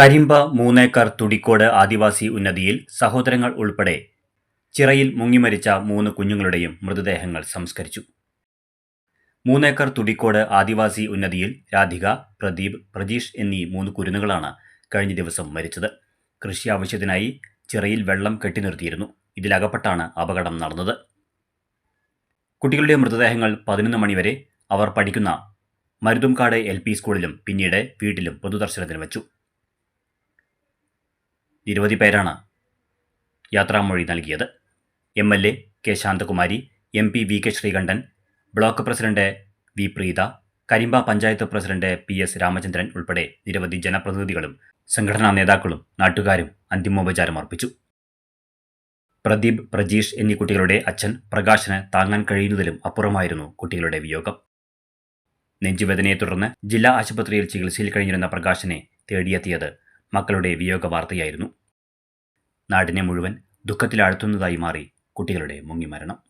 കരിമ്പ മൂന്നേക്കർ തുടിക്കോട് ആദിവാസി ഉന്നതിയിൽ സഹോദരങ്ങൾ ഉൾപ്പെടെ ചിറയിൽ മുങ്ങിമരിച്ച മൂന്ന് കുഞ്ഞുങ്ങളുടെയും മൃതദേഹങ്ങൾ സംസ്കരിച്ചു. മൂന്നേക്കർ തുടിക്കോട് ആദിവാസി ഉന്നതിയിൽ രാധിക പ്രദീപ് പ്രജീഷ് എന്നീ മൂന്ന് കുരുന്നുകളാണ് കഴിഞ്ഞ ദിവസം മരിച്ചത്. കൃഷി ആവശ്യത്തിനായി ചിറയിൽ വെള്ളം കെട്ടിനിർത്തിയിരുന്നു ഇതിലകപ്പെട്ടാണ് അപകടം നടന്നത്. കുട്ടികളുടെ മൃതദേഹങ്ങൾ പതിനൊന്ന് മണിവരെ അവർ പഠിക്കുന്ന മരുതുംകാട് എൽ പി സ്കൂളിലും പിന്നീട് വീട്ടിലും പൊതുദർശനത്തിന് വെച്ചു. നിരവധി പേരാണ് യാത്രാമൊഴി നൽകിയത്. M L A K Shanthakumari M P V K Sreekandan block president V Preetha Karimba panchayat president P S Ramachandran ഉൾപ്പെടെ നിരവധി ജനപ്രതിനിധികളും സംഘടനാ നേതാക്കളും നാട്ടുകാരും അന്തിമോപചാരം അർപ്പിച്ചു. പ്രദീപ് പ്രജീഷ് എന്നീ കുട്ടികളുടെ അച്ഛൻ പ്രകാശന് താങ്ങാൻ കഴിയുന്നതിലും അപ്പുറമായിരുന്നു കുട്ടികളുടെ വിയോഗം. നെഞ്ചുവേദനയെ തുടർന്ന് ജില്ലാ ആശുപത്രിയിൽ ചികിത്സയിൽ കഴിഞ്ഞിരുന്ന പ്രകാശനെ തേടിയെത്തിയത് മക്കളുടെ വിയോഗ വാർത്തയായിരുന്നു നാടിനെ മുഴുവൻ ദുഃഖത്തിലാഴ്ത്തുന്നതായി മാറി കുട്ടികളുടെ മുങ്ങിമരണം.